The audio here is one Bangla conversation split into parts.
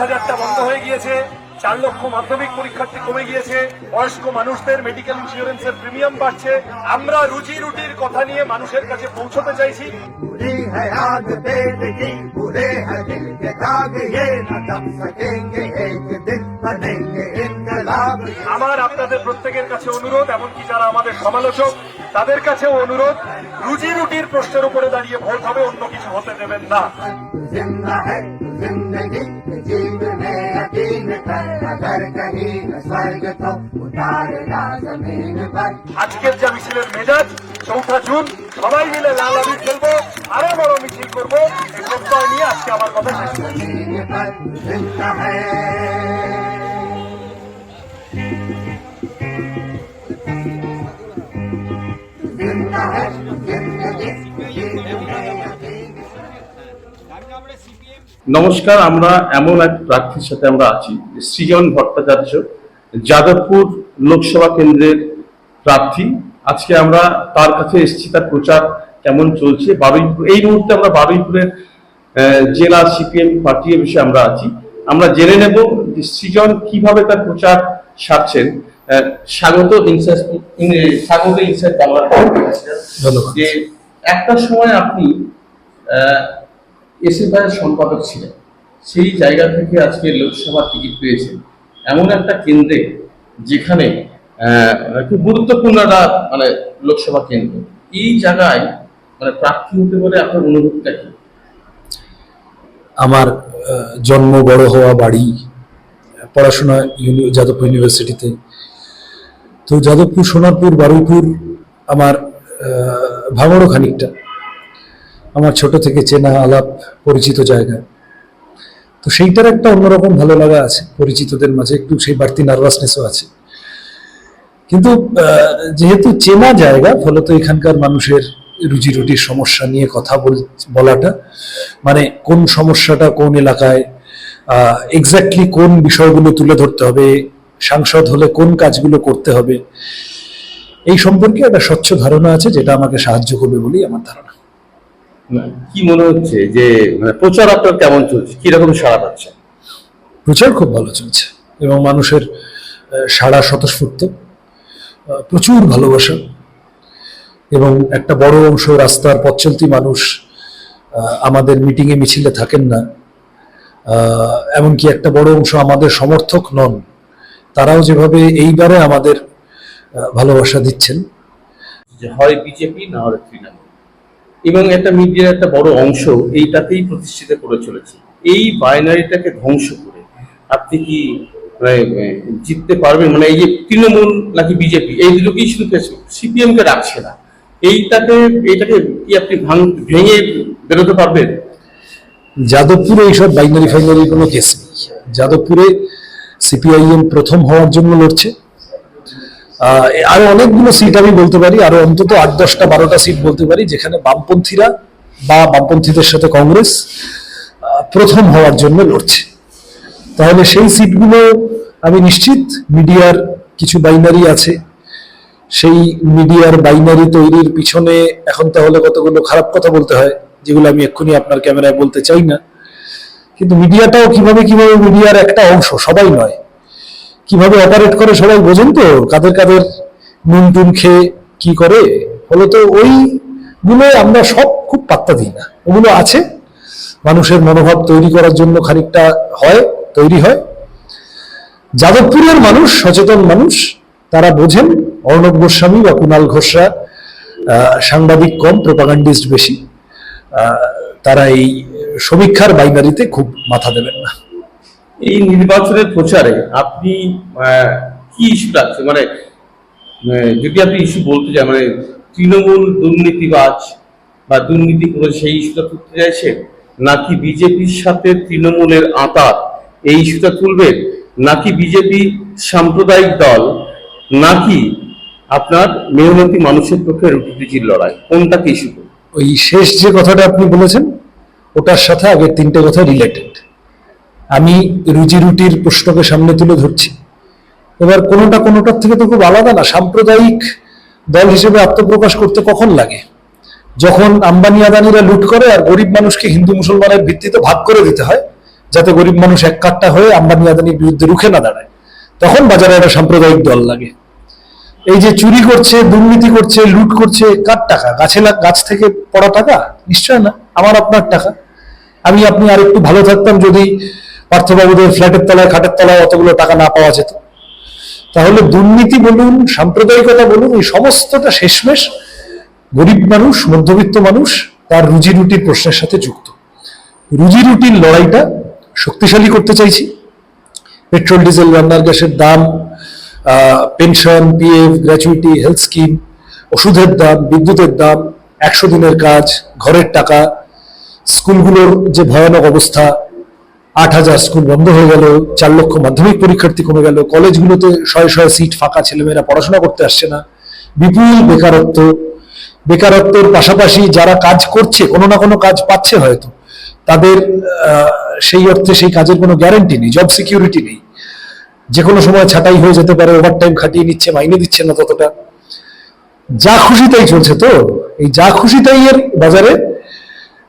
হাজারটা বন্ধ হয়ে গিয়েছে, চার লক্ষ মাধ্যমিক পরীক্ষার্থী কমে গিয়েছে, বয়স্ক মানুষদের মেডিকেল ইন্স্যুরেন্সের প্রিমিয়াম বাড়ছে। আমরা রুজি রুটির কথা নিয়ে মানুষের কাছে পৌঁছতে চাইছি। আমার আপনাদের প্রত্যেকের কাছে অনুরোধ এমনকি যারা আমাদের সমালোচক তাদের কাছেও অনুরোধ রুজি রুটির প্রশ্নের উপরে দাঁড়িয়ে ভোট হবে অন্য কিছু হতে দেবেন না। আজকের যা মিছিলের মেজাজ চৌঠা জুন সবাই মিলে লাল আলু খেলব আরও বড় মিছিল করব এই নিয়ে আজকে আমার কথা শেষ। নমস্কার, আমরা এমন এক প্রার্থীর সাথে আমরা আছি, সৃজন ভট্টাচার্য, যাদবপুর লোকসভা কেন্দ্রের প্রার্থী। আজকে আমরা তার কাছে এসেছি, তার প্রচার কেমন চলছে? বারুইপুর এই মুহূর্তে আমরা বারুইপুরের জেলা সিপিএম পার্টি বিষয়ে আমরা আছি। আমরা জেনে নেব যে সৃজন কীভাবে তার প্রচার সারছেন। স্বাগত স্বাগত বাংলা যে একটা সময় আপনি এসএফআইয়ের সম্পাদক ছিলেন সেই জায়গা থেকে আজকে লোকসভা টিকিট পেয়েছেন। এমন একটা কেন্দ্রে যেখানে খুব গুরুত্বপূর্ণ একটা মানে লোকসভা কেন্দ্র। এই জায়গায় মানে প্রার্থী হতে বলে আপনার অনুভূতিটা কি? আমার জন্ম বড় হওয়া বাড়ি, পড়াশোনা যাদবপুর ইউনিভার্সিটিতে। তো যাদবপুর, সোনারপুর, বারুইপুর আমার ভাঙড়ও খানিকটা। আমার ছোট থেকে চেনা, আলাপ, পরিচিত জায়গা। তো সেইটার একটা অন্যরকম ভালো লাগা আছে পরিচিতদের মাঝে, একটু সেই বাড়তি নার্ভাসনেসও আছে। কিন্তু যেহেতু চেনা জায়গা, ফলত এখানকার মানুষের রুজি রুটির সমস্যা নিয়ে কথা বল- বলাটা। মানে কোন সমস্যাটা কোন এলাকায় এক্স্যাক্টলি কোন বিষয়গুলো তুলে ধরতে হবে সাংসদ হলে কোন কাজগুলো করতে হবে এই সম্পর্কে একটা স্বচ্ছ ধারণা আছে যেটা আমাকে সাহায্য করবে বলেই আমার ধারণা। কি মনে হচ্ছে যে মানে প্রচার আপনার কেমন চলছে? কীরকম সাড়া পাচ্ছে? প্রচার খুব ভালো চলছে এবং মানুষের সাড়া স্বতঃস্ফূর্ত প্রচুর ভালোবাসা। এবং একটা বড় অংশ রাস্তার পথচলতি মানুষ আমাদের মিটিংয়ে মিছিলে থাকেন না। এমনকি একটা বড় অংশ আমাদের সমর্থক নন। তারাও যেভাবে এইবারে আমাদের ভালোবাসা দিচ্ছেন। হয় বিজেপি না হলে তৃণমূল। এবং একটা মিডিয়ার একটা বড় অংশ এইটাতেই প্রতিষ্ঠিত করে চলেছে। এই বাইনারিটাকে ধ্বংস করে আপনি কি মানে, জিততে পারবেন? মানে এই যে তৃণমূল নাকি বিজেপি এই দুটোকেই শুধু সিপিএম কে রাখছে না। এইটাকে এইটাকে কি আপনি ভাঙ বেরোতে পারবেন? যাদবপুরে এইসব বাইনারি ফাইনারি কোনো কেস নেই। যাদবপুরে সিপিআইএম প্রথম হওয়ার জন্য লড়ছে। আরও অনেকগুলো সিট আমি বলতে পারি, আরও অন্তত আট, দশটা, বারোটা সিট বলতে পারি, যেখানে বামপন্থীরা বা বামপন্থীদের সাথে কংগ্রেস প্রথম হওয়ার জন্য লড়ছে। তাহলে সেই সিটগুলো আমি নিশ্চিত, মিডিয়ার কিছু বাইনারি আছে। সেই মিডিয়ার বাইনারি তৈরির পিছনে এখন তাহলে কতগুলো খারাপ কথা বলতে হয়, যেগুলো আমি এক্ষুনি আপনার ক্যামেরায় বলতে চাই না। কিন্তু মিডিয়াটাও কীভাবে কীভাবে মিডিয়ার একটা অংশ, সবাই নয়। কীভাবে অপারেট করে সবাই বোঝেন তো, কাদের কাদের নুন টুন খেয়ে কি করে। ফলত ওই গুলো আমরা সব খুব পাত্তা দিই না। ওগুলো আছে। মানুষের মনোভাব তৈরি করার জন্য খানিকটা হয়, তৈরি হয়। যাদবপুরের মানুষ, সচেতন মানুষ তারা বোঝেন, অর্ণব গোস্বামী বা কুণাল ঘোষরা সাংবাদিক কম, প্রোপাগান্ডিস্ট বেশি তারা এই সমীক্ষার বাইনারিতে খুব মাথা দেবেন না। এই নির্বাচনের প্রচারে আপনি কি ইস্যু রাখছেন? মানে যদি আপনি ইস্যু বলতে চান মানে তৃণমূল দুর্নীতিবাজ বা দুর্নীতি করে সেই ইস্যুটা তুলতে চাইছেন নাকি বিজেপির সাথে তৃণমূলের আঁতাত এই ইস্যুটা তুলবেন নাকি বিজেপি সাম্প্রদায়িক দল নাকি আপনার মেহনতি মানুষের পক্ষে রুটি রুজির লড়াই? কোনটাকে ইস্যু করবেন ওই শেষ যে কথাটা আপনি বলেছেন, ওটার সাথে আগের তিনটে কথা রিলেটেড আমি রুজি রুটির প্রশ্নকে সামনে তুলে ধরছি। এবার কোনোটা কোনোটার থেকে তো খুব আলাদা না, সাম্প্রদায়িক দল হিসেবে আত্মপ্রকাশ করতে কখন লাগে? যখন আম্বানি আদানিরা লুট করে আর গরিব মানুষকে হিন্দু মুসলমানের ভিত্তিতে ভাগ করে দিতে হয়, যাতে গরিব মানুষ এক কাট্টা হয়ে আম্বানি আদানির বিরুদ্ধে রুখে না দাঁড়ায়, তখন বাজারে একটা সাম্প্রদায়িক দল লাগে। এই যে চুরি করছে, দুর্নীতি করছে, লুট করছে, কার টাকা? গাছে গাছ থেকে পড়া টাকা? নিশ্চয় না। আমার আপনার টাকা। আমি আপনি আর একটু ভালো থাকতাম যদি পার্থবাবুদের ফ্ল্যাটের তলায়, খাটের তলায় অতগুলো টাকা না পাওয়া যেত। তাহলে দুর্নীতি বলুন, সাম্প্রদায়িকতা বলুন, এই সমস্তটা শেষমেশ গরিব মানুষ, মধ্যবিত্ত মানুষ তার রুজি রুটির প্রশ্নের সাথে যুক্ত। রুজি রুটির লড়াইটা শক্তিশালী করতে চাইছি। পেট্রোল, ডিজেল, রান্নার গ্যাসের দাম pension PF gratuity health scheme ওষুধের দাম, বিদ্যুতের দাম, একশো দিনের কাজ, ঘরের টাকা, স্কুলগুলোর যে ভয়ানক অবস্থা, আট হাজার স্কুল বন্ধ হয়ে গেল, চার লক্ষ মাধ্যমিক পরীক্ষার্থী কমে গেল, কলেজগুলোতে শয়ে শয়ে সিট ফাঁকা, ছেলেমেয়েরা পড়াশোনা করতে আসছে না। বিপুল বেকারত্ব, বেকারত্বের পাশাপাশি যারা কাজ করছে, কোনো না কোনো কাজ পাচ্ছে হয়তো, তাদের সেই অর্থে সেই কাজের কোনো গ্যারেন্টি নেই জব সিকিউরিটি নেই। যে কোনো সময় ছাঁটাই হয়ে যেতে পারে ওভারটাইম খাটিয়ে নিচ্ছে, মাইনে দিচ্ছে না ততটা। যা খুশি তাই চলছে তো? এই যা খুশি তাই এর বাজারে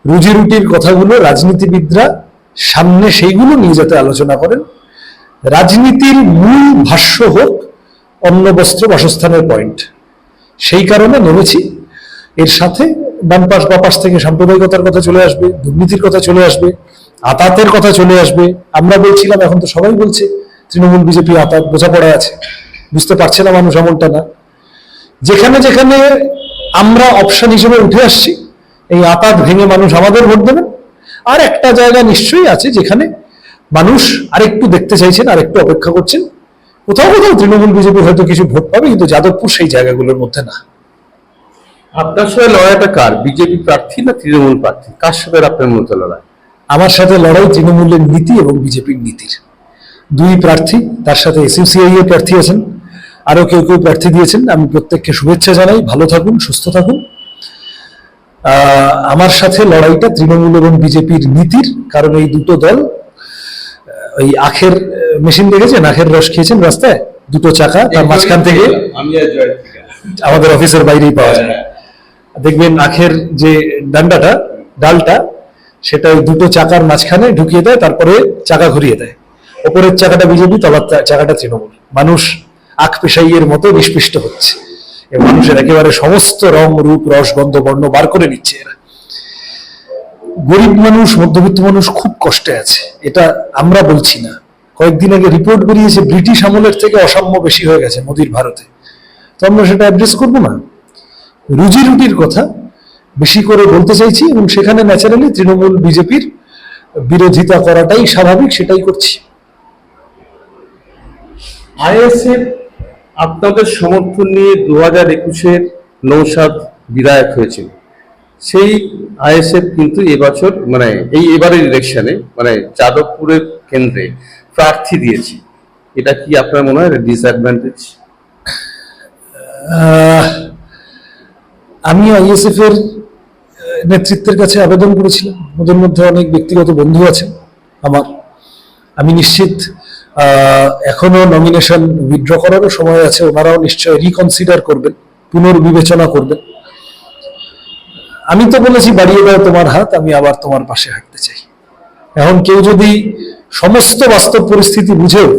রুজি রুটির কথাগুলো রাজনীতিবিদরা সামনে সেইগুলো নিয়ে যাতে আলোচনা করেন। রাজনীতির মূল ভাষ্য হোক, অন্ন, বস্ত্র, বাসস্থানের পয়েন্ট। সেই কারণে নেমেছি। এর সাথে ডান পাশ, বা পাশ থেকে সাম্প্রদায়িকতার কথা চলে আসবে, দুর্নীতির কথা চলে আসবে, আতাতের কথা চলে আসবে। আমরা বলছিলাম, এখন তো সবাই বলছে। তৃণমূল বিজেপি আতাত বোঝাপড়া আছে। বুঝতে পারছে না মানুষ আমলটা না। যেখানে যেখানে আমরা অপশন হিসেবে উঠে আসছি এই আপাত ভেঙে মানুষ আমাদের ভোট দেবেন। আর একটা জায়গা নিশ্চয়ই আছে যেখানে মানুষ আরেকটু দেখতে চাইছেন আর একটু অপেক্ষা করছেন। কোথাও কোথাও তৃণমূল বিজেপি হয়তো কিছু ভোট পাবে কিন্তু যাদবপুর সেই জায়গাগুলোর মধ্যে না। আপনার সাথে লড়াইটা কার? বিজেপি প্রার্থী না তৃণমূল প্রার্থী? কার সাথে আপনার মতো লড়াই? আমার সাথে লড়াই তৃণমূলের নীতি এবং বিজেপির নীতির। দুই প্রার্থী তার সাথে এসইউসিআই এর প্রার্থী আছেন। আরও কেউ কেউ প্রার্থী দিয়েছেন। আমি প্রত্যেককে শুভেচ্ছা জানাই। ভালো থাকুন সুস্থ থাকুন। আমার সাথে লড়াইটা তৃণমূল এবং বিজেপির নীতির কারণ এই দুটো দল ওই আখের মেশিন দেখেছেন? আখের রস খেয়েছেন রাস্তায়? দুটো চাকা তার মাঝখান থেকে। আমাদের অফিসের বাইরেই পাওয়া যায়। দেখবেন আখের যে ডান্ডাটা ডালটা সেটা ওই দুটো চাকার মাঝখানে ঢুকিয়ে দেয় তারপরে চাকা ঘুরিয়ে দেয়। ওপরের চাকাটা বিজেপি তলার চাকাটা তৃণমূল মানুষ আখ পেশাইয়ের মতো নিষ্পিষ্ট হচ্ছে। এবং মানুষের একেবারে সমস্ত রং, রূপ, রস, গন্ধ, বর্ণ বার করে নিচ্ছে এরা। গরিব মানুষ, মধ্যবিত্ত মানুষ খুব কষ্টে আছে। এটা আমরা বলছি না। কয়েকদিন আগে রিপোর্ট বেরিয়েছে, ব্রিটিশ আমলের থেকে অসাম্য বেশি হয়ে গেছে মোদির ভারতে। তো আমরা সেটা অ্যাড্রেস করব না। রুজি রুটির কথা বেশি করে বলতে চাইছি এবং সেখানে ন্যাচারালি তৃণমূল, বিজেপির বিরোধিতা করাটাই স্বাভাবিক, সেটাই করছি। আইএসএফ আপনাদের সমর্থন নিয়ে দু হাজার একুশের নৌসাদ বিধায়ক হয়েছিল। সেই আইএসএফ কিন্তু এবছর মানে এই এবারের ইলেকশনে মানে যাদবপুরের কেন্দ্রে প্রার্থী দিয়েছি। এটা কি আপনার মনে হয় ডিসঅ্যাডভান্টেজ আমি আইএসএফ এর নেতৃত্বের কাছে আবেদন করেছিলাম। ওদের মধ্যে অনেক ব্যক্তিগত বন্ধু আছে আমার। আমি নিশ্চিত এখনও নমিনেশন উইথড্র করারও সময় আছে, ওনারাও নিশ্চয় রিকনসিডার করবেন, পুনর্বিবেচনা করবেন। আমি তো বলেছি বাড়িয়ে দাও তোমার হাত, আমি আবার তোমার পাশে হাঁটতে চাই। এখন কেউ যদি সমস্ত বাস্তব পরিস্থিতি বুঝেও,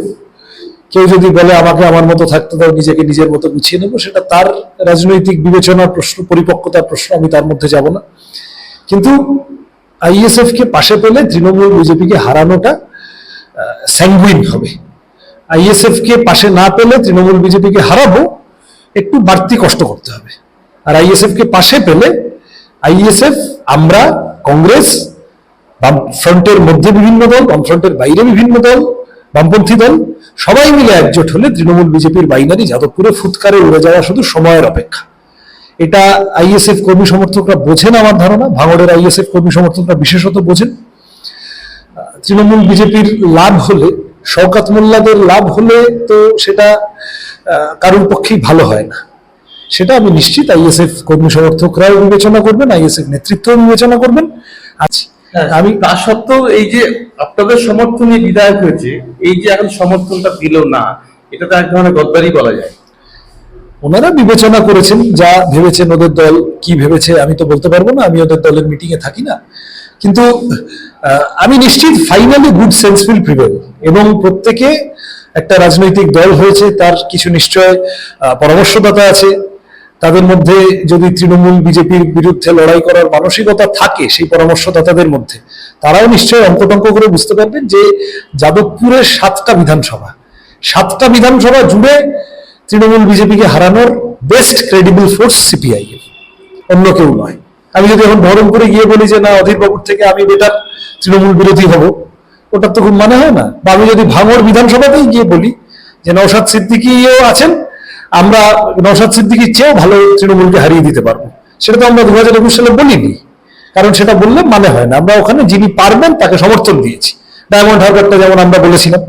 কেউ যদি বলে আমাকে আমার মতো থাকতে দাও, নিজেকে নিজের মতো গুছিয়ে নেব, সেটা তার রাজনৈতিক বিবেচনার প্রশ্ন, পরিপক্কতার প্রশ্ন, আমি তার মধ্যে যাব না। কিন্তু আইএসএফ কে পাশে পেলে তৃণমূল বিজেপিকে হারানোটা স্যাঙ্গুইন হবে। আইএসএফ কে পাশে না পেলে তৃণমূল বিজেপিকে হারাবো, একটু বাড়তি কষ্ট করতে হবে। আর আইএসএফ কে পাশে পেলে আইএসএফ আমরা, কংগ্রেস বামফ্রন্টের মধ্যে বিভিন্ন দল বামফ্রন্টের বাইরে বিভিন্ন দল, বামপন্থী দল, সবাই মিলে একজোট হলে তৃণমূল বিজেপির বাইনারি যাদবপুরে ফুৎকারে উড়ে যাওয়া শুধু সময়ের অপেক্ষা। এটা আইএসএফ কর্মী সমর্থকরা বোঝেন আমার ধারণা, ভাঙড়ের আইএসএফ কর্মী সমর্থকরা বিশেষত বোঝেন। তৃণমূল বিজেপির লাভ হলে শওকাত মোল্লাদের লাভ হলে তো সেটা কারোর পক্ষেই ভালো হয় না। সেটা আমি নিশ্চিত আইএসএফ কর্মী সমর্থকরাও বিবেচনা করবেন আইএসএফ নেতৃত্বও বিবেচনা করবেন। আচ্ছা আমি তা সত্ত্বেও এই যে আপনাদের সমর্থনে বিধায়ক হয়েছে এই যে এখন সমর্থনটা দিল না এটা তো এক ধরনের গদ্দারি বলা যায়। ওনারা বিবেচনা করেছেন যা ভেবেছেন ওদের দল কি ভেবেছে আমি তো বলতে পারব না আমি ওদের দলের মিটিং এ থাকি না। কিন্তু আমি নিশ্চিত finally good sense will prevail এবং প্রত্যেকে একটা রাজনৈতিক দল হয়েছে, তার কিছু নিশ্চয় পরামর্শদাতা আছে। তাদের মধ্যে যদি তৃণমূল বিজেপির বিরুদ্ধে লড়াই করার মানসিকতা থাকে সেই পরামর্শদাতাদের মধ্যে, তারাও নিশ্চয়ই অঙ্কটঙ্ক করে বুঝতে পারবেন যে যাদবপুরের সাতটা বিধানসভা। সাতটা বিধানসভা জুড়ে তৃণমূল বিজেপিকে হারানোর বেস্ট ক্রেডিবল ফোর্স সিপিআই অন্য কেউ নয়। আমি যদি এখন বহরমপুরে গিয়ে বলি যে, না, অধীর বাবুর থেকে আমি বেটার তৃণমূল বিরোধী হব, ওটার তো খুব মানে হয় না। বা আমি যদি ভাঙড় বিধানসভাতেই গিয়ে বলি যে নৌসাদ সিদ্দিকিও আছেন, আমরা নৌসাদ সিদ্দিকির চেয়েও ভালো তৃণমূলকে হারিয়ে দিতে পারব। সেটা তো আমরা দু হাজার একুশ সালে বলিনি, কারণ সেটা বললে মানে হয় না। আমরা ওখানে যিনি পারবেন তাকে সমর্থন দিয়েছি। ডায়মন্ড হারবারটা যেমন আমরা বলেছিলাম।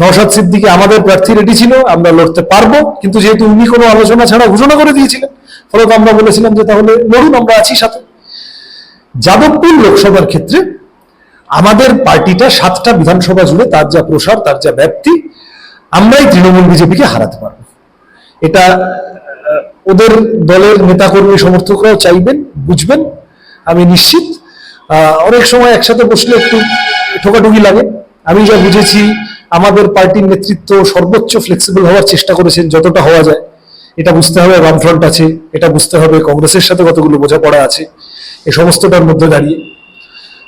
নৌসাদ সিদ্দিকি আমাদের প্রার্থী রেডি ছিল, আমরা লড়তে পারব, কিন্তু যেহেতু উনি কোনো আলোচনা ছাড়া ঘোষণা করে দিয়েছিলেন ফলত আমরা বলেছিলাম যে তাহলে লড়ুন আমরা আছি সাথে। যাদবপুর লোকসভার ক্ষেত্রে আমাদের পার্টিটা সাতটা বিধানসভা জুড়ে তার যা প্রসার, তার যা ব্যাপ্তি, আমরাই তৃণমূল বিজেপিকে হারাতে পারব। এটা ওদের দলের নেতাকর্মী সমর্থকরাও চাইবেন, বুঝবেন, আমি নিশ্চিত। অনেক সময় একসাথে বসলে একটু ঠোকাঠুকি লাগে। আমি যা বুঝেছি, আমাদের পার্টির নেতৃত্ব সর্বোচ্চ ফ্লেক্সিবল হওয়ার চেষ্টা করেছেন, যতটা হওয়া যায়। এটা বুঝতে হবে বামফ্রন্ট আছে এটা বুঝতে হবে কংগ্রেসের সাথে কতগুলো বোঝাপড়া আছে এ সমস্তটার মধ্যে দাঁড়িয়ে।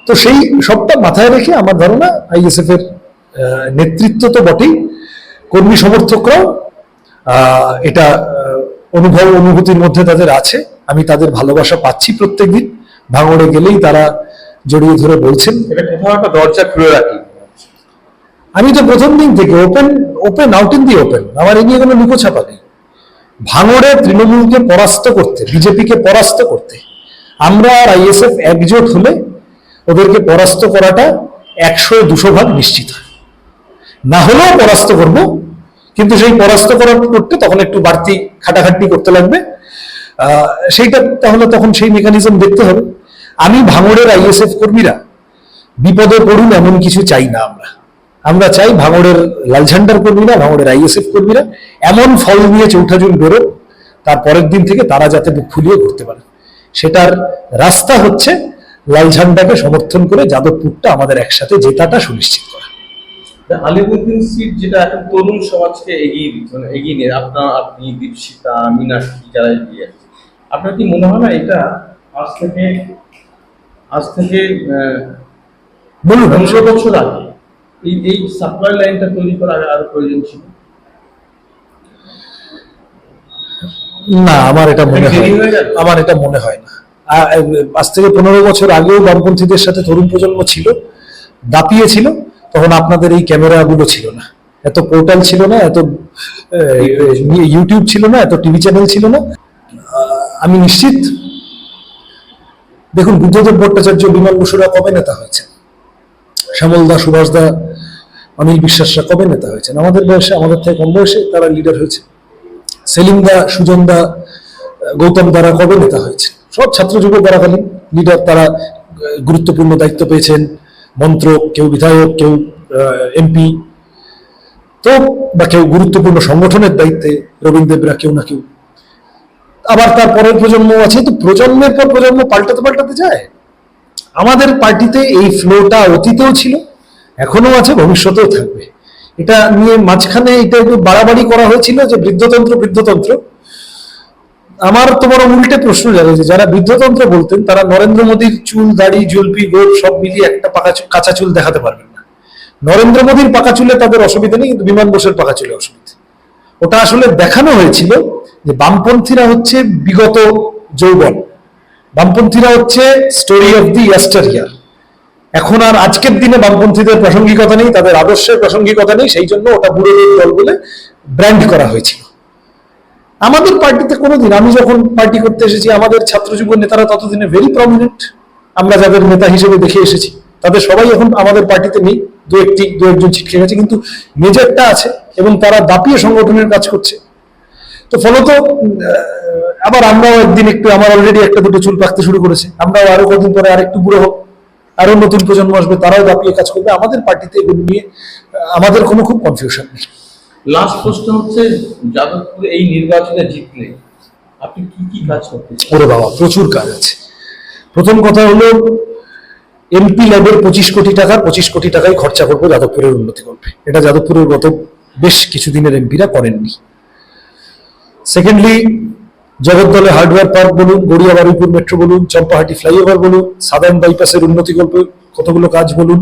তো সেই সবটা মাথায় রেখে আমার ধারণা আইএসএফ এর নেতৃত্ব তো বটেই কর্মী সমর্থকরাও আহ, এটা অনুভব অনুভূতির মধ্যে তাদের আছে আমি তাদের ভালোবাসা পাচ্ছি প্রত্যেকদিন ভাঙড়ে গেলেই তারা জড়িয়ে ধরে বলছেন। এটা কোথাও একটা দরজা খুলে রাখি। আমি তো প্রথম দিন থেকে open open out in the open আমার এই নিয়ে কোনো লুকোছাপা নেই। ভাঙড়ে তৃণমূলকে পরাস্ত করতে, বিজেপিকে পরাস্ত করতে, আমরা আর আইএসএফ একজোট হলে ওদেরকে পরাস্ত করাটা একশো দুশো ভাগ নিশ্চিত হয়। না হলেও পরাস্ত করব, কিন্তু সেই পরাস্ত করার করতে তখন একটু বাড়তি খাটাখাটনি করতে লাগবে। সেইটা তাহলে তখন সেই মেকানিজম দেখতে হবে। আমি ভাঙড়ের আইএসএফ কর্মীরা বিপদে পড়ুন এমন কিছু চাই না আমরা। আমরা চাই ভাঙড়ের লাল ঝান্ডার কর্মীরা ভাঙড়ের আইএসএফ কর্মীরা এমন ফল নিয়ে চৌঠা জুন বেরোন তার পরের দিন থেকে তারা যাতে বুক ফুলিয়ে ঘুরতে পারে। সেটার রাস্তা হচ্ছে লাল ঝান্ডাকে সমর্থন করে যাদবপুরটা আমাদের একসাথে জেতাটা সুনিশ্চিত করা। আলিমুদ্দিন সিট যেটা এখন তরুণ সমাজকে এগিয়ে দিচ্ছে মানে এগিয়ে নিয়ে আপনার আপনি দীপশিতা মীনাক্ষী যারা এগিয়ে আছে আপনার কি মনে হয় না এটা আজ থেকে আজ থেকে বলুন। বছর আগে এই এই সাপ্লাই লাইনটা তৈরি করা আরও প্রয়োজন ছিল? না আমার এটা মনে হয়? আমার এটা মনে হয় না। আজ থেকে পনেরো বছর আগেও বামপন্থীদের সাথে তরুণ প্রজন্ম ছিল দাপিয়ে ছিল তখন আপনাদের এই ক্যামেরাগুলো ছিল না। এত পোর্টাল ছিল না এত ইউটিউব ছিল না এত টিভি চ্যানেল ছিল না। আমি নিশ্চিত দেখুন বুদ্ধদেব ভট্টাচার্য বিমান বসুরা কবে নেতা হয়েছে শ্যামল দা, সুভাষ দা, অনিল বিশ্বাসরা কবে নেতা হয়েছেন? আমাদের বয়সে, আমাদের থেকে কম বয়সে তারা লিডার হয়েছে। সেলিম দা, সুজন দা, গৌতম দ্বারা কবে নেতা হয়েছে সব ছাত্র যুব করাকালীন লিডার তারা গুরুত্বপূর্ণ দায়িত্ব পেয়েছেন। মন্ত্রক, কেউ বিধায়ক, কেউ এমপি তো, বা কেউ গুরুত্বপূর্ণ সংগঠনের দায়িত্বে রবীন্দ্ররা কেউ না কেউ। আবার তার পরের প্রজন্ম আছে, তো প্রজন্মের পর প্রজন্ম পাল্টাতে পাল্টাতে যায়। আমাদের পার্টিতে এই ফ্লোটা অতীতেও ছিল এখনও আছে, ভবিষ্যতেও থাকবে। এটা নিয়ে মাঝখানে এটা একটু বাড়াবাড়ি করা হয়েছিল যে বৃদ্ধতন্ত্র বৃদ্ধতন্ত্র। আমার তোমার উল্টে প্রশ্ন যে যারা বৃদ্ধতন্ত্র বলতেন, তারা নরেন্দ্র মোদীর চুল, দাড়ি জুলপি গোপ সব মিলিয়ে একটা পাকা কাঁচা চুল দেখাতে পারবেন না। নরেন্দ্র মোদীর পাকা চুলে তাদের অসুবিধা নেই, কিন্তু বিমান বোসের পাকা চুলে অসুবিধা। ওটা আসলে দেখানো হয়েছিল যে বামপন্থীরা হচ্ছে বিগত যৌবন। বামপন্থীরা হচ্ছে স্টোরি অফ দি ইয়াস্টার ইয়ার এখন আর আজকের দিনে বামপন্থীদের প্রাসঙ্গিকতা নেই, তাদের আদর্শের প্রাসঙ্গিকতা নেই, সেই জন্য ওটা বুড়োদের দল বলে ব্র্যান্ড করা হয়েছিল। আমাদের পার্টিতে কোনোদিন, আমি যখন পার্টি করতে এসেছি, আমাদের ছাত্র যুব নেতারা ততদিনে ভেরি প্রমিনেন্ট আমরা যাদের নেতা হিসেবে দেখে এসেছি, তাদের সবাই এখন আমাদের পার্টিতে নেই, দু একটি, দু একজন ছিটকে গেছে, কিন্তু মেজরটা আছে এবং তারা দাপিয়ে সংগঠনের কাজ করছে। তো ফলত আবার আমরাও একদিন একটু আমার অলরেডি একটা দুটো চুল পাকতে শুরু করেছে। আমরাও আরও কদিন পরে আরেকটু বুড়ো হোক আরও নতুন প্রজন্ম আসবে তারাও দাপিয়ে কাজ করবে। আমাদের পার্টিতে এগুলো নিয়ে আমাদের কোনো খুব কনফিউশন নেই। লাস্ট প্রশ্ন হচ্ছে যাদবপুরে এই নির্বাচনে জিতলে আপনি কি কি কাজ করতে ওরে বাবা প্রচুর কাজ আছে। প্রথম কথা হলো এমপি ল্যাবের পঁচিশ কোটি টাকার পঁচিশ কোটি টাকাই খরচা করব যাদবপুরের উন্নতি করবে। এটা যাদবপুরের গত বেশ কিছুদিনের এমপিরা করেননি। সেকেন্ডলি জগদ্দলে হার্ডওয়্যার পার্ক বলুন গড়িয়া বারুইপুর মেট্রো বলুন, চম্পাহাটি ফ্লাইওভার বলুন সাদার্ন বাইপাসের উন্নতি গল্প, কতগুলো কাজ বলুন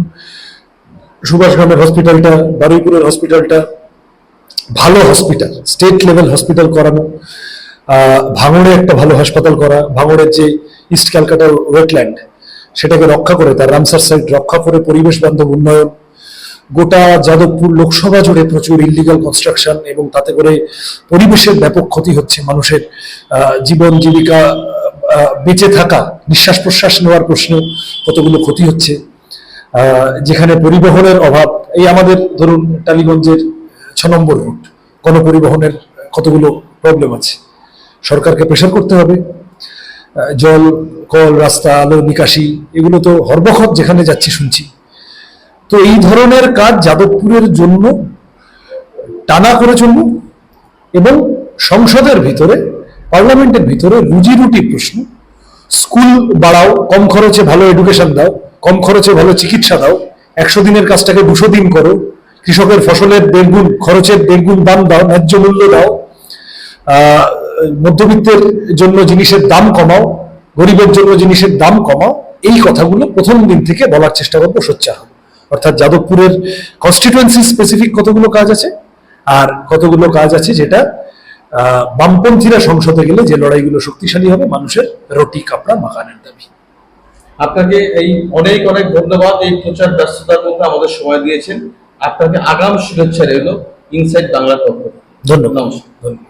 সুভাষগ্রামের হসপিটালটা বারুইপুরের হসপিটালটা ভালো হসপিটাল স্টেট লেভেল হসপিটাল করানো ভাঙড়ে একটা ভালো হাসপাতাল করা, ভাঙড়ের যে ইস্ট ক্যালকাটার ওয়েটল্যান্ড সেটাকে রক্ষা করে, তার রামসার সাইড রক্ষা করে, পরিবেশ বান্ধব উন্নয়ন গোটা যাদবপুর লোকসভা জুড়ে প্রচুর ইলিগাল কনস্ট্রাকশন এবং তাতে করে পরিবেশের ব্যাপক ক্ষতি হচ্ছে মানুষের জীবন জীবিকা বেঁচে থাকা, নিঃশ্বাস প্রশ্বাস নেওয়ার প্রশ্ন কতগুলো ক্ষতি হচ্ছে যেখানে পরিবহনের অভাব, এই আমাদের ধরুন টালিগঞ্জের ছ নম্বর রুট গণপরিবহনের কতগুলো প্রবলেম আছে, সরকারকে প্রেশার করতে হবে জল, কল, রাস্তা, আলো, নিকাশি, এগুলো তো হরবখত যেখানে যাচ্ছি শুনছি। তো এই ধরনের কাজ যাদবপুরের জন্য টানা করে চলব এবং সংসদের ভিতরে, পার্লামেন্টের ভিতরে রুজি রুটি প্রশ্ন। স্কুল বাড়াও, কম খরচে ভালো এডুকেশন দাও, কম খরচে ভালো চিকিৎসা দাও, একশো দিনের কাজটাকে দুশো দিন করো, কৃষকের ফসলের দেড়গুণ খরচের দেড়গুণ দাম দাও, ন্যায্য মূল্য দাও মধ্যবিত্তের জন্য জিনিসের দাম কমাও, গরিবের জন্য জিনিসের দাম কমাও, এই কথাগুলো প্রথম দিন থেকে বলার চেষ্টা করব, সোচ্চার হব। অর্থাৎ যাদবপুরের কনস্টিটুয়েন্সি স্পেসিফিক কতগুলো কাজ আছে? আর কতগুলো কাজ আছে যেটা বামপন্থীরা সংসদে গেলে যে লড়াইগুলো শক্তিশালী হবে মানুষের রুটি কাপড়া মাখানের দাবি। আপনাকে এই অনেক অনেক ধন্যবাদ এই প্রচার ব্যস্ততার মধ্যে আমাদের সময় দিয়েছেন। আপনাকে আগাম শুভেচ্ছা রইল ইনসাইড বাংলার পক্ষ ধন্যবাদ। নমস্কার। ধন্যবাদ।